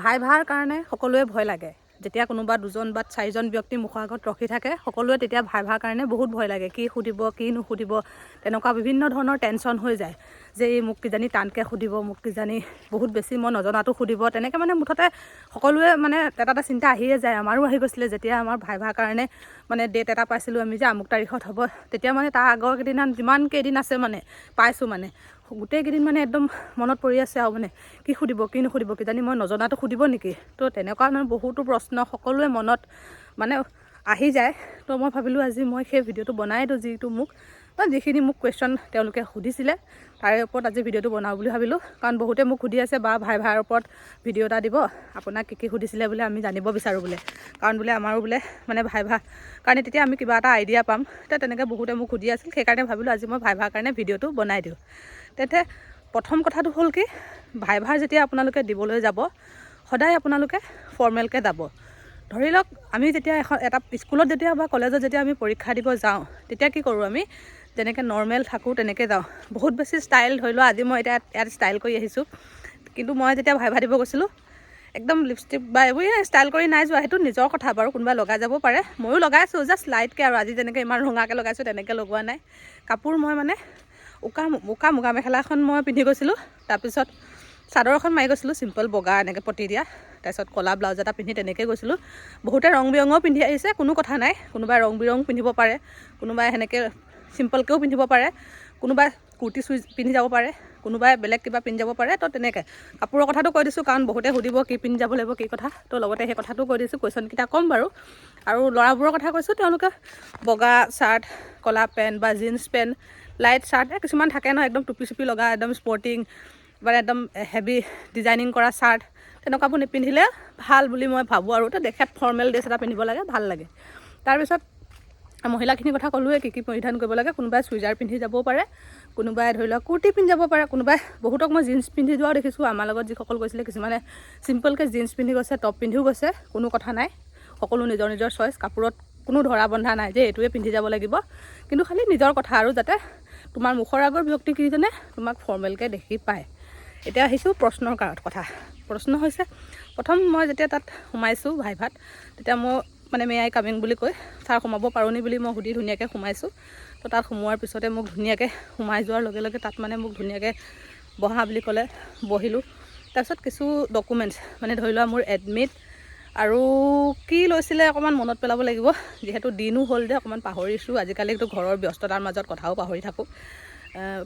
ভাই ভাৰ কাৰণে সকলোৱে ভয় লাগে। যেতিয়া কোনোবা দুজন বা চাৰিজন ব্যক্তি মুখৰ আগত ৰখি থাকে সকলোৱে তেতিয়া ভাই ভাৰ কাৰণে বহুত ভয় লাগে। কি সুধিব কি নুসুধিব তেনেকুৱা বিভিন্ন ধৰণৰ টেনশ্যন হৈ যায়। যে এই মোক কিজানি টানকৈ সুধিব মোক কিজানি বহুত বেছি মই নজনাটো সুধিব তেনেকৈ মানে মুঠতে সকলোৱে মানে এটা এটা চিন্তা আহিয়ে যায়। আমাৰো আহি গৈছিলে যেতিয়া আমাৰ ভাই ভাৰ কাৰণে মানে ডেট এটা পাইছিলোঁ আমি যে আমুক তাৰিখত হ'ব তেতিয়া মানে তাৰ আগৰ কেইদিন যিমান কেইদিন আছে মানে পাইছোঁ মানে। গোটেইকেইদিন মানে একদম মনত পৰি আছে আৰু মানে কি সুধিব কি নুসুধিব কিজানি মই নজনাটো সুধিব নেকি? তো তেনেকুৱা মানে বহুতো প্ৰশ্ন সকলোৱে মনত মানে আহি যায়। তো মই ভাবিলোঁ আজি মই সেই ভিডিঅ'টো বনাই দিওঁ যিটো মোক বা যিখিনি মোক কুৱেশ্যন তেওঁলোকে সুধিছিলে তাৰে ওপৰত আজি ভিডিঅ'টো বনাওঁ বুলি ভাবিলোঁ। কাৰণ বহুতে মোক সুধি আছে বা ভাই ভাইৰ ওপৰত ভিডিঅ' এটা দিব আপোনাক কি কি সুধিছিলে বোলে আমি জানিব বিচাৰোঁ বোলে। কাৰণ বোলে আমাৰো বোলে মানে ভাই ভা কাৰণে তেতিয়া আমি কিবা এটা আইডিয়া পাম। তেতিয়া তেনেকৈ বহুতে মোক সুধি আছিল সেইকাৰণে ভাবিলোঁ আজি মই ভাই ভাৰ কাৰণে ভিডিঅ'টো বনাই দিওঁ। তেন্তে প্ৰথম কথাটো হ'ল কি ভাই ভাৰ যেতিয়া আপোনালোকে দিবলৈ যাব সদায় আপোনালোকে ফৰ্মেলকৈ যাব। ধৰি লওক আমি যেতিয়া এখন এটা স্কুলত যেতিয়া বা কলেজত যেতিয়া আমি পৰীক্ষা দিব যাওঁ তেতিয়া কি কৰোঁ আমি যেনেকৈ নৰ্মেল থাকোঁ তেনেকৈ যাওঁ। বহুত বেছি ষ্টাইল ধৰি লোৱা আজি মই এতিয়া ইয়াত ষ্টাইল কৰি আহিছোঁ। কিন্তু মই যেতিয়া ভাই ভা দিব গৈছিলোঁ একদম লিপষ্টিক বা এইবোৰ ষ্টাইল কৰি নাই যোৱা সেইটো নিজৰ কথা বাৰু কোনোবাই লগাই যাব পাৰে। ময়ো লগাইছোঁ জাষ্ট লাইটকৈ আৰু আজি যেনেকৈ ইমান ৰঙাকৈ লগাইছোঁ তেনেকৈ লগোৱা নাই। কাপোৰ মই মানে উকা উকা মুগা মেখেলা এখন মই পিন্ধি গৈছিলোঁ। তাৰপিছত চাদৰ এখন মাৰি গৈছিলোঁ চিম্পল বগা এনেকৈ পতি দিয়া। তাৰপিছত ক'লা ব্লাউজ এটা পিন্ধি তেনেকৈ গৈছিলোঁ। বহুতে ৰং বিৰঙো পিন্ধি আহিছে কোনো কথা নাই। কোনোবাই ৰং বিৰং পিন্ধিব পাৰে কোনোবাই সেনেকৈ চিম্পলকৈও পিন্ধিব পাৰে কোনোবাই কুৰ্তি চুই পিন্ধি যাব পাৰে। কোনোবাই বেলেগ কিবা পিন্ধি যাব পাৰে তো তেনেকৈ। কাপোৰৰ কথাটো কৈ দিছোঁ কাৰণ বহুতে সুধিব কি পিন্ধি যাব লাগিব কি কথা। তো লগতে সেই কথাটো কৈ দিছোঁ কুৱেশ্যনকেইটা ক'ম বাৰু। আৰু ল'ৰাবোৰৰ কথা কৈছোঁ তেওঁলোকে বগা চাৰ্ট ক'লা পেণ্ট বা জিন্স পেণ্ট লাইট চাৰ্ট এই কিছুমান থাকে ন একদম টুপি চুপি লগা একদম স্পৰ্টিং মানে একদম হেভি ডিজাইনিং কৰা চাৰ্ট তেনেকুৱাবোৰ নিপিন্ধিলে ভাল বুলি মই ভাবোঁ আৰু। তো দেখাত ফৰ্মেল ড্ৰেছ এটা পিন্ধিব লাগে ভাল লাগে। তাৰপিছত মহিলাখিনিৰ কথা ক'লোৱে কি কি পৰিধান কৰিব লাগে, কোনোবাই চুইজাৰ পিন্ধি যাবও পাৰে, কোনোবাই ধৰি লওক কুৰ্তি পিন্ধি যাব পাৰে, কোনোবাই বহুতক মই জিন্স পিন্ধি যোৱাও দেখিছোঁ, আমাৰ লগত যিসকল গৈছিলে, কিছুমানে চিম্পলকৈ জিন্স পিন্ধি গৈছে, টপ পিন্ধিও গৈছে, কোনো কথা নাই, সকলো নিজৰ নিজৰ চইচ, কাপোৰত কোনো ধৰা বন্ধা নাই যে এইটোৱে পিন্ধি যাব লাগিব, কিন্তু খালি নিজৰ কথা আৰু যাতে তোমাৰ মুখৰ আগৰ ব্যক্তিকেইজনে তোমাক ফৰ্মেলকৈ দেখি পায়। এতিয়া আহিছোঁ প্ৰশ্নৰ কাৰত কথা। প্ৰশ্ন হৈছে, প্ৰথম মই যেতিয়া তাত সোমাইছোঁ ভাইভাত, তেতিয়া মই মানে মে আই কামিং বুলি কৈ ছাৰ সোমাব পাৰোঁনি বুলি মই সুধি ধুনীয়াকৈ সোমাইছোঁ। তো তাত সোমোৱাৰ পিছতে মোক ধুনীয়াকৈ সোমাই যোৱাৰ লগে লগে তাত মানে মোক ধুনীয়াকৈ বহা বুলি ক'লে বহিলোঁ। তাৰপিছত কিছু ডকুমেণ্টছ মানে ধৰি লোৱা মোৰ এডমিট আৰু কি লৈছিলে অকণমান মনত পেলাব লাগিব। যিহেতু দিনো হ'ল যে অকণমান পাহৰিছোঁ। আজিকালিতো ঘৰৰ ব্যস্ততাৰ মাজত কথাও পাহৰি থাকোঁ।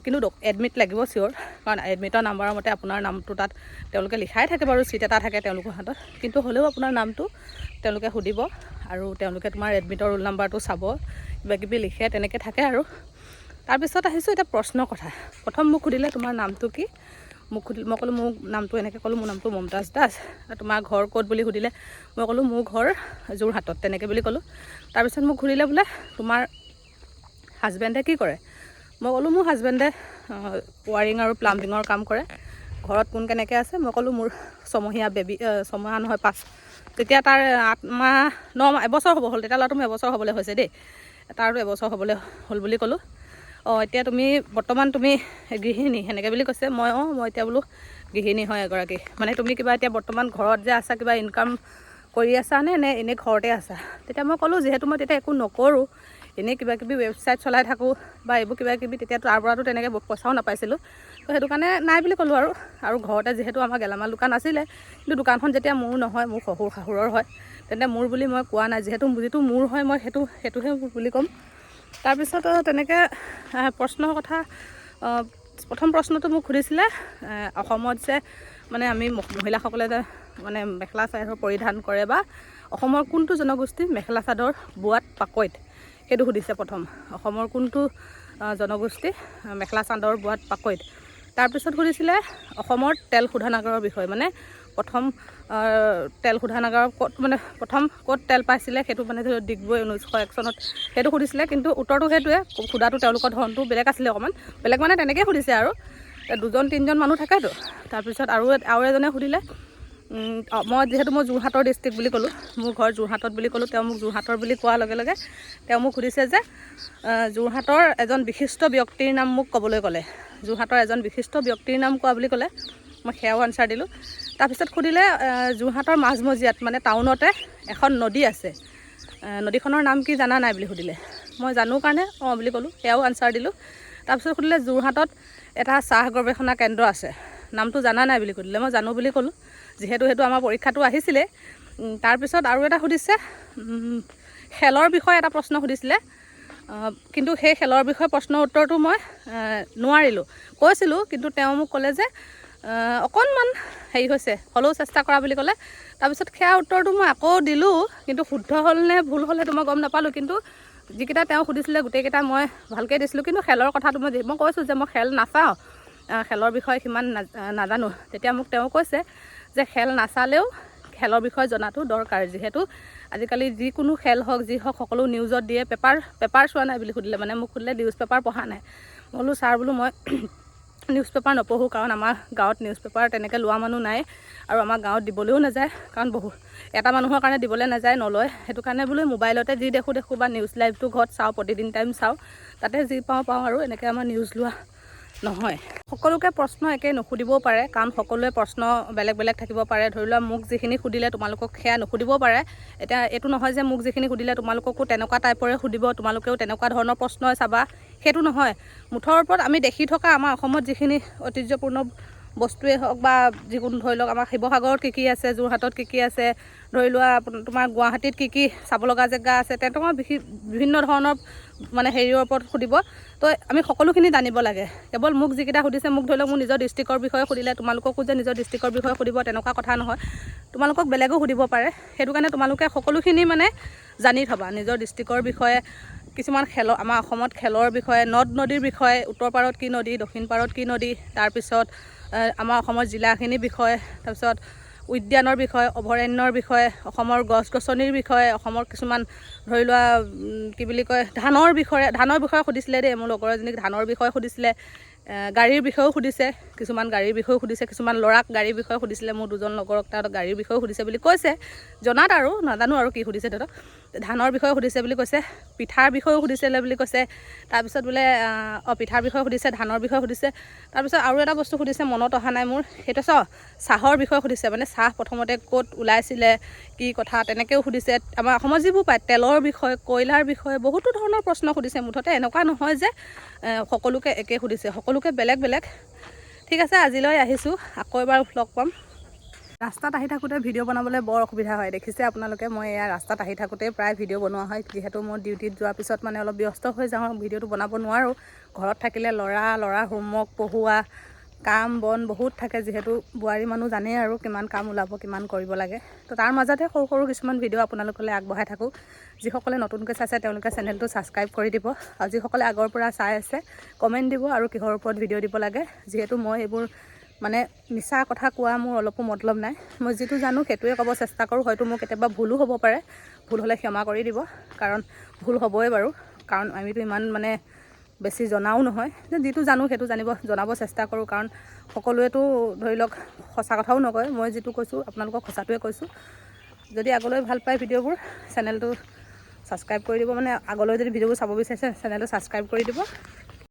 কিন্তু এডমিট লাগিব চিয়'ৰ কাৰণ এডমিটৰ নাম্বাৰৰ মতে আপোনাৰ নামটো তাত তেওঁলোকে লিখাই থাকে বাৰু চিট এটা থাকে তেওঁলোকৰ হাতত। কিন্তু হ'লেও আপোনাৰ নামটো তেওঁলোকে সুধিব আৰু তেওঁলোকে তোমাৰ এডমিটৰ ৰোল নাম্বাৰটো চাব কিবা কিবি লিখে তেনেকৈ থাকে আৰু। তাৰপিছত আহিছোঁ এতিয়া প্ৰশ্নৰ কথা। প্ৰথম মোক সুধিলে তোমাৰ নামটো কি? মোক সুধিলে মই ক'লোঁ মোৰ নামটো এনেকৈ ক'লোঁ মোৰ নামটো মমতাজ দাস। তোমাৰ ঘৰ ক'ত বুলি সুধিলে মই ক'লোঁ মোৰ ঘৰ যোৰহাটত তেনেকৈ বুলি ক'লোঁ। তাৰপিছত মোক সুধিলে বোলে তোমাৰ হাজবেণ্ডে কি কৰে? মই ক'লোঁ মোৰ হাজবেণ্ডে ৱাৰিং আৰু প্লাম্বিঙৰ কাম কৰে। ঘৰত কোন কেনেকৈ আছে? মই ক'লোঁ মোৰ ছমহীয়া বেবী ছমহীয়া নহয় পাঁচ তেতিয়া তাৰ আঠ মাহ ন মাহ এবছৰ হ'ব হ'ল তেতিয়া ল'ৰাটো মোৰ এবছৰ হ'বলৈ হৈছে দেই। তাৰতো এবছৰ হ'বলৈ হ'ল বুলি ক'লোঁ। অঁ এতিয়া তুমি বৰ্তমান তুমি গৃহিণী সেনেকৈ বুলি কৈছে। মই অঁ মই এতিয়া বোলো গৃহিণী হয় এগৰাকী। মানে তুমি কিবা এতিয়া বৰ্তমান ঘৰত যে আছা কিবা ইনকাম কৰি আছা নে নে এনেই ঘৰতে আছা? তেতিয়া মই ক'লোঁ যিহেতু মই তেতিয়া একো নকৰোঁ এনেই কিবা কিবি ৱেবছাইট চলাই থাকোঁ বা এইবোৰ কিবা কিবি তেতিয়া তাৰ পৰাতো তেনেকৈ পইচাও নাপাইছিলোঁ। তো সেইটো কাৰণে নাই বুলি ক'লোঁ আৰু আৰু ঘৰতে যিহেতু আমাৰ গেলামাল দোকান আছিলে কিন্তু দোকানখন যেতিয়া মোৰ নহয় মোৰ শহুৰ শাহুৰৰ হয় তেন্তে মোৰ বুলি মই কোৱা নাই। যিহেতু যিটো মোৰ হয় মই সেইটো সেইটোহে বুলি ক'ম। তাৰপিছত তেনেকৈ প্ৰশ্নৰ কথা প্ৰথম প্ৰশ্নটো মোক সুধিছিলে অসমত যে মানে আমি মহিলাসকলে যে মানে মেখেলা চাদৰ পৰিধান কৰে বা অসমৰ কোনটো জনগোষ্ঠী মেখেলা চাদৰ বোৱাত পাকৈত? সেইটো সুধিছে প্ৰথম অসমৰ কোনটো জনগোষ্ঠী মেখেলা চাদৰ বোৱাত পাকৈত? তাৰপিছত সুধিছিলে অসমৰ তেল শোধনাগাৰৰ বিষয়ে মানে প্ৰথম তেল শোধনাগাৰৰ ক'ত মানে প্ৰথম ক'ত তেল পাইছিলে সেইটো মানে ধৰি লওক ডিগবৈ ঊনৈছশ এক চনত সেইটো সুধিছিলে কিন্তু উত্তৰটো সেইটোৱে সোধাটো তেওঁলোকৰ ধৰণটো বেলেগ আছিলে অকণমান বেলেগ মানে তেনেকৈ সুধিছে আৰু দুজন তিনিজন মানুহ থাকেতো। তাৰপিছত আৰু আৰু এজনে সুধিলে মই যিহেতু মই যোৰহাটৰ ডিষ্ট্ৰিক্ট বুলি ক'লোঁ মোৰ ঘৰ যোৰহাটত বুলি ক'লোঁ তেওঁ মোক যোৰহাটৰ বুলি কোৱাৰ লগে লগে তেওঁ মোক সুধিছে যে যোৰহাটৰ এজন বিশিষ্ট ব্যক্তিৰ নাম মোক ক'বলৈ ক'লে। যোৰহাটৰ এজন বিশিষ্ট ব্যক্তিৰ নাম কোৱা বুলি ক'লে মই সেয়াও আনচাৰ দিলোঁ। তাৰপিছত সুধিলে যোৰহাটৰ মাজমজিয়াত মানে টাউনতে এখন নদী আছে। নদীখনৰ নাম কি জানা নাই বুলি সুধিলে। মই জানো কাৰণে অঁ বুলি ক'লোঁ সেয়াও আনচাৰ দিলোঁ। তাৰপিছত সুধিলে যোৰহাটত এটা চাহ গৱেষণা কেন্দ্ৰ আছে। নামটো জানা নাই বুলি সুধিলে মই জানো বুলি ক'লোঁ। যিহেতু সেইটো আমাৰ পৰীক্ষাটো আহিছিলে তাৰপিছত আৰু এটা সুধিছে খেলৰ বিষয়ে এটা প্ৰশ্ন সুধিছিলে। কিন্তু সেই খেলৰ বিষয়ে প্ৰশ্নৰ উত্তৰটো মই নোৱাৰিলোঁ। কৈছিলোঁ কিন্তু তেওঁ মোক ক'লে যে অকণমান হেৰি হৈছে হ'লেও চেষ্টা কৰা বুলি ক'লে। তাৰপিছত সেয়া উত্তৰটো মই আকৌ দিলোঁ কিন্তু শুদ্ধ হ'ল নে ভুল হ'ল সেইটো মই গম নাপালোঁ। কিন্তু যিকেইটা তেওঁ সুধিছিলে গোটেইকেইটা মই ভালকৈ দিছিলোঁ। কিন্তু খেলৰ কথাটো মই মই কৈছোঁ যে মই খেল নাচাওঁ খেলৰ বিষয়ে সিমান নাজানো। তেতিয়া মোক তেওঁ কৈছে যে খেল নাচালেও খেলৰ বিষয়ে জনাটো দৰকাৰ যিহেতু আজিকালি যিকোনো খেল হওক যি হওক সকলো নিউজত দিয়ে পেপাৰ পেপাৰ চোৱা নাই বুলি সুধিলে মানে মোক সুধিলে নিউজ পেপাৰ পঢ়া নাই। মই বোলো ছাৰ বোলো মই নিউজ পেপাৰ নপঢ়োঁ কাৰণ আমাৰ গাঁৱত নিউজ পেপাৰ তেনেকৈ লোৱা মানুহ নাই আৰু আমাৰ গাঁৱত দিবলৈও নাযায় কাৰণ বহু এটা মানুহৰ কাৰণে দিবলৈ নাযায় নলয়। সেইটো কাৰণে বোলো মোবাইলতে যি দেখোঁ দেখোঁ বা নিউজ লাইভটো ঘৰত চাওঁ প্ৰতিদিন টাইম চাওঁ তাতে যি পাওঁ পাওঁ আৰু এনেকৈ আমাৰ নিউজ লোৱা নহয়। সকলোকে প্ৰশ্ন একে নুসুধিবও পাৰে কাৰণ সকলোৱে প্ৰশ্ন বেলেগ বেলেগ থাকিব পাৰে। ধৰি লোৱা মোক যিখিনি সুধিলে তোমালোকক সেয়া নুসুধিবও পাৰে। এতিয়া এইটো নহয় যে মোক যিখিনি সুধিলে তোমালোককো তেনেকুৱা টাইপৰে সুধিব তোমালোকেও তেনেকুৱা ধৰণৰ প্ৰশ্নই চাবা। সেইটো নহয়। মুঠৰ ওপৰত আমি দেখি থকা আমাৰ অসমত যিখিনি ঐতিহ্যপূৰ্ণ বস্তুৱেই হওক বা যিকোনো ধৰি লওক আমাৰ শিৱসাগৰত কি কি আছে যোৰহাটত কি কি আছে ধৰি লোৱা তোমাৰ গুৱাহাটীত কি কি চাব লগা জেগা আছে তেনেকুৱা বিশি- বিভিন্ন ধৰণৰ মানে হেৰিৰ ওপৰত সুধিব। তো আমি সকলোখিনি জানিব লাগে। কেৱল মোক যিকেইটা সুধিছে মোক ধৰি লওক মোৰ নিজৰ ডিষ্ট্ৰিক্টৰ বিষয়ে সুধিলে তোমালোককো যে নিজৰ ডিষ্ট্ৰিক্টৰ বিষয়ে সুধিব তেনেকুৱা কথা নহয়। তোমালোকক বেলেগো সুধিব পাৰে। সেইটো কাৰণে তোমালোকে সকলোখিনি মানে জানি থবা। নিজৰ ডিষ্ট্ৰিক্টৰ বিষয়ে কিছুমান খেলৰ আমাৰ অসমত খেলৰ বিষয়ে নদ নদীৰ বিষয়ে উত্তৰ পাৰত কি নদী দক্ষিণ পাৰত কি নদী তাৰপিছত আমাৰ অসমৰ জিলাখিনিৰ বিষয়ে তাৰপিছত উদ্যানৰ বিষয়ে অভয়াৰণ্যৰ বিষয়ে অসমৰ গছ গছনিৰ বিষয়ে অসমৰ কিছুমান ধৰি লোৱা কি বুলি কয় ধানৰ বিষয়ে ধানৰ বিষয়ে সুধিছিলে দেই মোৰ লগৰ এজনীক ধানৰ বিষয়ে সুধিছিলে। গাড়ীৰ বিষয়েও সুধিছে কিছুমান গাড়ীৰ বিষয়েও সুধিছে কিছুমান ল'ৰাক গাড়ীৰ বিষয়ে সুধিছিলে মোৰ দুজন লগৰক তাহাঁতক গাড়ীৰ বিষয়েও সুধিছে বুলি কৈছে। জনাত আৰু নাজানো আৰু কি সুধিছে তাহাঁতক। ধানৰ বিষয়ে সুধিছে বুলি কৈছে পিঠাৰ বিষয়েও সুধিছিলে বুলি কৈছে তাৰপিছত বোলে অঁ পিঠাৰ বিষয়ে সুধিছে ধানৰ বিষয়ে সুধিছে তাৰপিছত আৰু এটা বস্তু সুধিছে মনত অহা নাই মোৰ সেইটো চ চাহৰ বিষয়ে সুধিছে মানে চাহ প্ৰথমতে ক'ত ওলাইছিলে কি কথা তেনেকৈও সুধিছে আমাৰ অসমত যিবোৰ পায় তেলৰ বিষয়ে কয়লাৰ বিষয়ে বহুতো ধৰণৰ প্ৰশ্ন সুধিছে মুঠতে এনেকুৱা নহয় যে সকলোকে একে সুধিছে সকলোকে বেলেগ বেলেগ। ঠিক আছে আজিলৈ আহিছোঁ। আকৌ এবাৰ লগ পাম। ৰাস্তাত আহি থাকোঁতে ভিডিঅ' বনাবলৈ বৰ অসুবিধা হয়। দেখিছে আপোনালোকে মই এয়া ৰাস্তাত আহি থাকোঁতে প্ৰায় ভিডিঅ' বনোৱা হয়। যিহেতু মই ডিউটিত যোৱাৰ পিছত মানে অলপ ব্যস্ত হৈ যাওঁ ভিডিঅ'টো বনাব নোৱাৰোঁ। ঘৰত থাকিলে ল'ৰা ল'ৰা হোমৱৰ্ক পঢ়োৱা কাম বন বহুত থাকে যিহেতু বোৱাৰী মানুহ জানেই আৰু কিমান কাম ওলাব কিমান কৰিব লাগে। তো তাৰ মাজতে সৰু সৰু কিছুমান ভিডিঅ' আপোনালোকলৈ আগবঢ়াই থাকোঁ। যিসকলে নতুনকৈ চাইছে তেওঁলোকে চেনেলটো ছাবস্ক্ৰাইব কৰি দিব। আৰু যিসকলে আগৰ পৰা চাই আছে কমেণ্ট দিব আৰু কিহৰ ওপৰত ভিডিঅ' দিব লাগে। যিহেতু মই এইবোৰ মানে মিছা কথা কোৱা মোৰ অলপো মতলব নাই। মই যিটো জানো সেইটোৱে ক'ব চেষ্টা কৰোঁ। হয়তো মোৰ কেতিয়াবা ভুলো হ'ব পাৰে। ভুল হ'লে ক্ষমা কৰি দিব। কাৰণ ভুল হ'বই বাৰু। কাৰণ আমিতো ইমান মানে বেছি জনাও নহয়। যে যিটো জানো সেইটো জানিব জনাব চেষ্টা কৰোঁ। কাৰণ সকলোৱেতো ধৰি লওক সঁচা কথাও নকয়। মই যিটো কৈছোঁ আপোনালোকক সঁচাটোৱে কৈছোঁ। যদি আগলৈ ভাল পায় ভিডিঅ'বোৰ চেনেলটো ছাবস্ক্ৰাইব কৰি দিব। মানে আগলৈ যদি ভিডিঅ'বোৰ চাব বিচাৰিছে চেনেলটো ছাবস্ক্ৰাইব কৰি দিব।